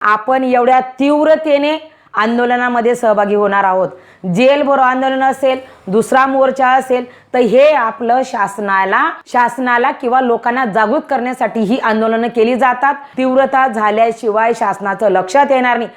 आपण एवढ्या तीव्रतेने आंदोलनामध्ये सहभागी होणार आहोत. जेल भरो आंदोलन असेल दुसरा मोर्चा असेल तर हे आपलं शासनाला शासनाला किंवा लोकांना जागृत करण्यासाठी ही आंदोलनं केली जातात. तीव्रता झाल्याशिवाय शासनाचं लक्षात येणार नाही.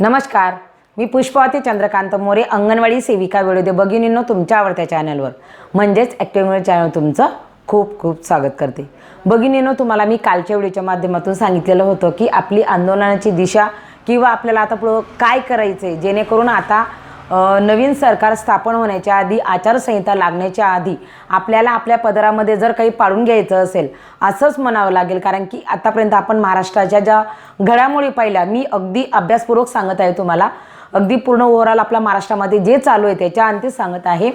नमस्कार. मी पुष्पावती चंद्रकांत मोरे अंगणवाडी सेविका वेळोदे भगिनींनो तुमच्या आवडत्या चॅनलवर म्हणजेच ॲक्टिव्ह चॅनल तुमचं खूप खूप स्वागत करते. भगिनीनं तुम्हाला मी कालच्या व्हिडिओच्या माध्यमातून सांगितलेलं होतं की आपली आंदोलनाची दिशा किंवा आपल्याला आता पुढं काय करायचं आहे जेणेकरून आता नवीन सरकार स्थापन होण्याच्या आधी आचारसंहिता लागण्याच्या आधी आपल्याला आपल्या पदरामध्ये जर काही पाडून घ्यायचं असेल असंच म्हणावं लागेल. कारण की आतापर्यंत आपण महाराष्ट्राच्या ज्या घडामोडी पाहिल्या मी अगदी अभ्यासपूर्वक सांगत आहे तुम्हाला. अगदी पूर्ण ओव्हरऑल आपल्या महाराष्ट्रामध्ये जे चालू आहे त्याच्या अंतीच सांगत आहे.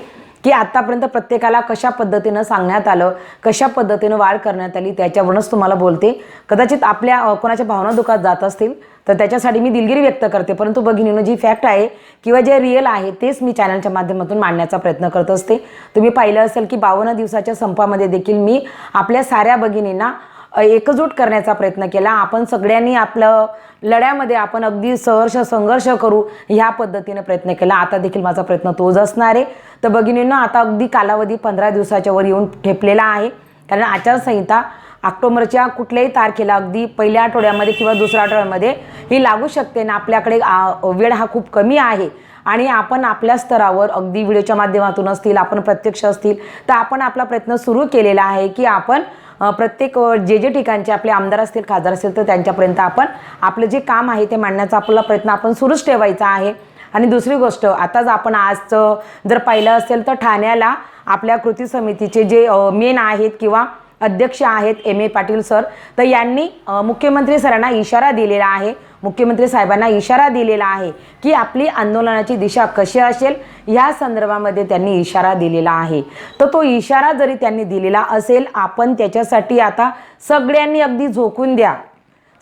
की आतापर्यंत प्रत्येकाला कशा पद्धतीनं सांगण्यात आलं कशा पद्धतीनं वाढ करण्यात आली त्याच्यावरूनच तुम्हाला बोलते. कदाचित आपल्या कोणाच्या भावना दुखात जात असतील तर त्याच्यासाठी मी दिलगिरी व्यक्त करते. परंतु भगिनीनं जी फॅक्ट आहे किंवा जे रिअल आहे तेच मी चॅनलच्या माध्यमातून मांडण्याचा प्रयत्न करत असते. तुम्ही पाहिलं असेल की बावन्न दिवसाच्या संपामध्ये देखील मी आपल्या साऱ्या भगिनींना एकजूट करण्याचा प्रयत्न केला. आपण सगळ्यांनी आपलं लढ्यामध्ये आपण अगदी सहर्ष संघर्ष करू ह्या पद्धतीने प्रयत्न केला. आता देखील माझा प्रयत्न तोच असणार आहे. तर भगिनींना आता अगदी कालावधी पंधरा दिवसाच्या वर येऊन ठेपलेला आहे. कारण आचारसंहिता ऑक्टोबरच्या कुठल्याही तारखेला अगदी पहिल्या आठवड्यामध्ये किंवा दुसऱ्या आठवड्यामध्ये ही लागू शकते ना आपल्याकडे वेळ हा खूप कमी आहे. आणि आपण आपल्या स्तरावर अगदी व्हिडिओच्या माध्यमातून असतील आपण प्रत्यक्ष असतील तर आपण आपला प्रयत्न सुरू केलेला आहे की आपण प्रत्येक जे जे ठिकाणचे आपले आमदार असतील खासदार असतील तर त्यांच्यापर्यंत आपण आपलं जे काम आहे ते मांडण्याचा आपला प्रयत्न आपण सुरूच ठेवायचा आहे. आणि दुसरी गोष्ट आताच आपण आजचं जर पाहिलं असेल तर ठाण्याला आपल्या कृती समितीचे जे मेन आहेत किंवा अध्यक्ष आहेत एम ए पाटील सर तर यांनी मुख्यमंत्री सरांना इशारा दिलेला आहे. मुख्यमंत्री साहेबांना इशारा दिलेला आहे की आपली आंदोलनाची दिशा कशी असेल या संदर्भामध्ये त्यांनी इशारा दिलेला आहे. तर तो इशारा जरी त्यांनी दिलेला असेल आपण त्याच्यासाठी आता सगळ्यांनी अगदी झोकून द्या.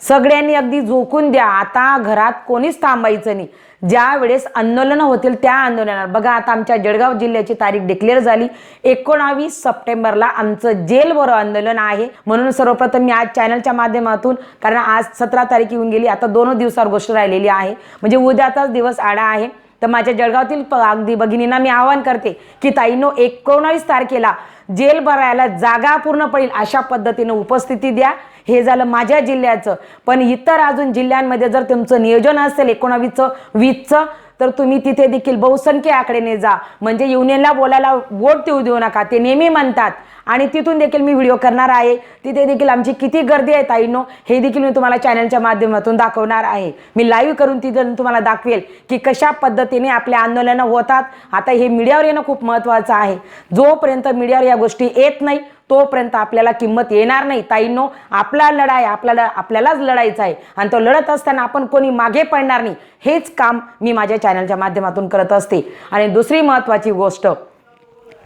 सगळ्यांनी अगदी झोकून द्या. आता घरात कोणीच थांबायचं नाही. ज्या वेळेस आंदोलनं होतील त्या आंदोलनात. बघा आता आमच्या जळगाव जिल्ह्याची तारीख डिक्लेअर झाली. एकोणावीस सप्टेंबरला आमचं जेल बरो आंदोलन आहे. म्हणून सर्वप्रथम मी आज चॅनलच्या माध्यमातून कारण आज सतरा तारीख येऊन गेली आता दोन दिवसावर गोष्ट राहिलेली आहे. म्हणजे उद्याचाच दिवस आडा आहे. तर माझ्या जळगावातील अगदी भगिनींना मी आवाहन करते की ताईनो एकोणावीस तारखेला जेल भरायला जागा पूर्ण पडेल अशा पद्धतीनं उपस्थिती द्या. हे झालं माझ्या जिल्ह्याचं. पण इतर अजून जिल्ह्यांमध्ये जर तुमचं नियोजन असेल एकोणावीसचं वीसचं तर तुम्ही तिथे देखील बहुसंख्य आकडेने जा. म्हणजे युनियनला बोलायला वोट देऊ देऊ नका. ते नेहमी म्हणतात. आणि तिथून देखील मी व्हिडिओ करणार आहे. तिथे देखील आमची किती गर्दी आहे ताईनो हे देखील मी तुम्हाला चॅनलच्या माध्यमातून दाखवणार आहे. मी लाईव्ह करून तिथे तुम्हाला दाखवेल की कशा पद्धतीने आपल्या आंदोलनं होतात. आता हे मीडियावर येणं खूप महत्त्वाचं आहे. जोपर्यंत मीडियावर या गोष्टी येत नाही तोपर्यंत आपल्याला किंमत येणार नाही. ताईंनो आपला लढाई आपल्याला आपल्यालाच लढायचा आहे. आणि तो लढत असताना आपण कोणी मागे पडणार नाही. हेच काम मी माझ्या चॅनलच्या माध्यमातून करत असते. आणि दुसरी महत्त्वाची गोष्ट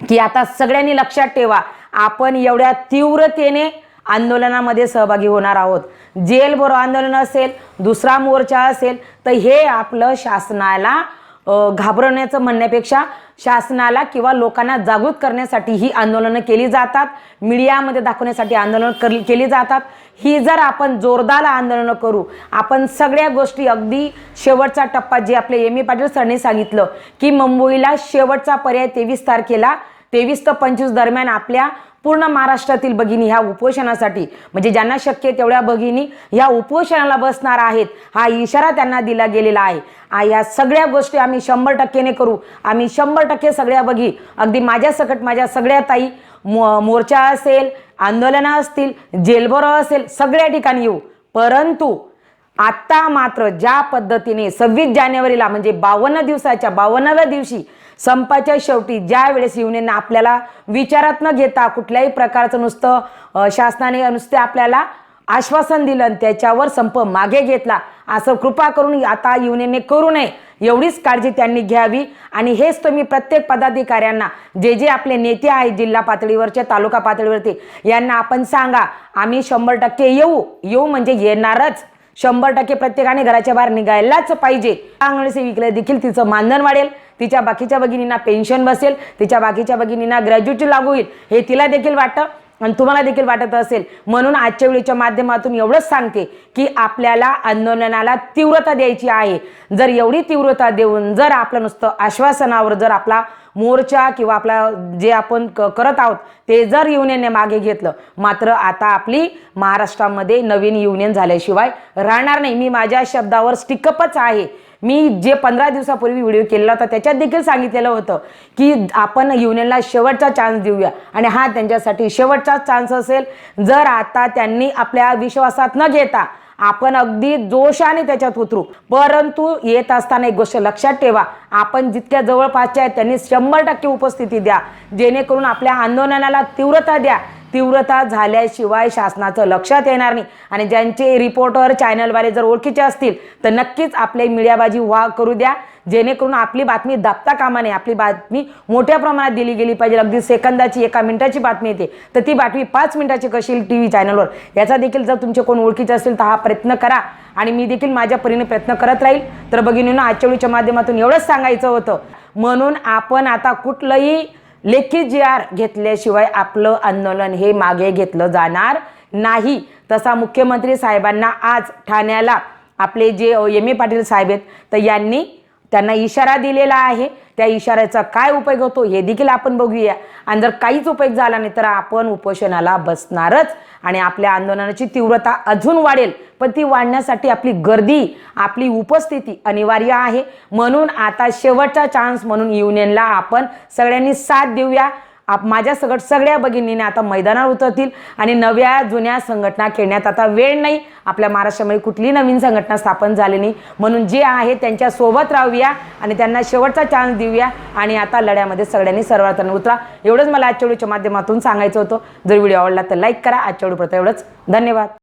की आता सगळ्यांनी लक्षात ठेवा आपण एवढ्या तीव्रतेने आंदोलनामध्ये सहभागी होणार आहोत. जेल भरो आंदोलन असेल दुसरा मोर्चा असेल तर हे आपलं शासनाला घाबरवण्याचं म्हणण्यापेक्षा शासनाला किंवा लोकांना जागृत करण्यासाठी ही आंदोलनं केली जातात. मीडियामध्ये दाखवण्यासाठी आंदोलन कर केली जातात. ही जर आपण जोरदार आंदोलनं करू आपण सगळ्या गोष्टी अगदी शेवटचा टप्पा जे आपले एम. ए. पाटील सरने सांगितलं की मुंबईला शेवटचा पर्याय तेवीस तारखेला तेवीस ते पंचवीस दरम्यान आपल्या पूर्ण महाराष्ट्रातील भगिनी ह्या उपोषणासाठी म्हणजे ज्यांना शक्य तेवढ्या भगिनी ह्या उपोषणाला बसणार आहेत. हा इशारा त्यांना दिला गेलेला आहे. या सगळ्या गोष्टी आम्ही शंभर टक्केने करू. आम्ही शंभर टक्के सगळ्या बघी अगदी माझ्या सकट माझ्या सगळ्या ताई मो मोर्चा असेल आंदोलनं असतील जेलबरो असेल सगळ्या ठिकाणी येऊ. परंतु आत्ता मात्र ज्या पद्धतीने सव्वीस जानेवारीला म्हणजे बावन्न दिवसाच्या बावन्नव्या दिवशी संपाच्या शेवटी ज्या वेळेस युनियननं आपल्याला विचारात न घेता कुठल्याही प्रकारचं नुसतं शासनाने नुसते आपल्याला आश्वासन दिलं आणि त्याच्यावर संप मागे घेतला असं कृपा करून आता युनियनने करू नये एवढीच काळजी त्यांनी घ्यावी. आणि हेच तुम्ही प्रत्येक पदाधिकाऱ्यांना जे जे आपले नेते आहेत जिल्हा पातळीवरचे तालुका पातळीवरती यांना आपण सांगा आम्ही शंभर टक्के येऊ. येऊ म्हणजे येणारच. शंभर टक्के प्रत्येकाने घराच्या बाहेर निघायलाच पाहिजे. अंगणवाडी सेविकेला देखील तिचं मानधन वाढेल. तिच्या बाकीच्या भगिनींना पेन्शन बसेल तिच्या बाकीच्या भगिनींना ग्रॅज्युएटी लागू होईल. हे तिला देखील वाटतं आणि तुम्हाला देखील वाटत असेल. म्हणून आजच्या वेळीच्या माध्यमातून एवढंच सांगते की आपल्याला आंदोलनाला तीव्रता द्यायची आहे. जर एवढी तीव्रता देऊन जर आपलं नुसतं आश्वासनावर जर आपला मोर्चा किंवा आपला जे आपण क करत आहोत ते जर युनियनने मागे घेतलं मात्र आता आपली महाराष्ट्रामध्ये नवीन युनियन झाल्याशिवाय राहणार नाही. मी माझ्या शब्दावर स्टिकअपच आहे. मी जे पंधरा दिवसापूर्वी व्हिडिओ केलेला होता त्याच्यात देखील सांगितलेलं होतं की आपण युनियनला शेवटचा चान्स देऊया. आणि हा त्यांच्यासाठी शेवटचा चान्स असेल जर आता त्यांनी आपल्या विश्वासात न घेता आपण अगदी जोशाने त्याच्यात उतरू. परंतु येत असताना एक गोष्ट लक्षात ठेवा आपण जितक्या जवळपासच्या आहेत त्यांनी शंभर टक्के उपस्थिती द्या. जेणेकरून आपल्या आंदोलनाला तीव्रता द्या. तीव्रता झाल्याशिवाय शासनाचं लक्षात येणार नाही. आणि ज्यांचे रिपोर्टर चॅनलवाले जर ओळखीचे असतील तर नक्कीच आपले मीडियाबाजी वा करू द्या. जेणेकरून आपली बातमी दाबता कामा नये. आपली बातमी मोठ्या प्रमाणात दिली गेली पाहिजे. अगदी सेकंदाची एका मिनिटाची बातमी येते. तर ती बातमी पाच मिनिटाची कशी टी व्ही चॅनलवर? याचा देखील जर तुमचे कोण ओळखीचे असतील तर हा प्रयत्न करा. आणि मी देखील माझ्या परीने प्रयत्न करत राहील. तर भगिनीनं आजच्या वेळीच्या माध्यमातून एवढंच सांगायचं होतं. म्हणून आपण आता कुठलंही लेखी जी आर घेतल्याशिवाय आपलं आंदोलन हे मागे घेतलं जाणार नाही. तसा मुख्यमंत्री साहेबांना आज ठाण्याला आपले जे एम ए पाटील साहेब आहेत तर यांनी त्यांना इशारा दिलेला आहे. त्या इशाऱ्याचा काय उपयोग होतो हे देखील आपण बघूया. आणि जर काहीच उपयोग झाला नाही तर आपण उपोषणाला बसणारच. आणि आपल्या आंदोलनाची तीव्रता अजून वाढेल. पण ती वाढण्यासाठी आपली गर्दी आपली उपस्थिती अनिवार्य आहे. म्हणून आता शेवटचा चान्स म्हणून युनियनला आपण सगळ्यांनी साथ देऊया. आप माझ्या सगळं सगळ्या भगिनीने आता मैदानावर उतरतील आणि नव्या जुन्या संघटना खेळण्यात आता वेळ नाही. आपल्या महाराष्ट्रामध्ये कुठली नवीन संघटना स्थापन झाली नाही. म्हणून जे आहे त्यांच्यासोबत राहूया आणि त्यांना शेवटचा चान्स देऊया आणि आता लढ्यामध्ये सगळ्यांनी सर्वार्थाने उतरा. एवढंच मला आजच्या व्हिडिओच्या माध्यमातून सांगायचं होतं. जर व्हिडिओ आवडला तर लाईक करा. आजच्या व्हिडिओ एवढंच. धन्यवाद.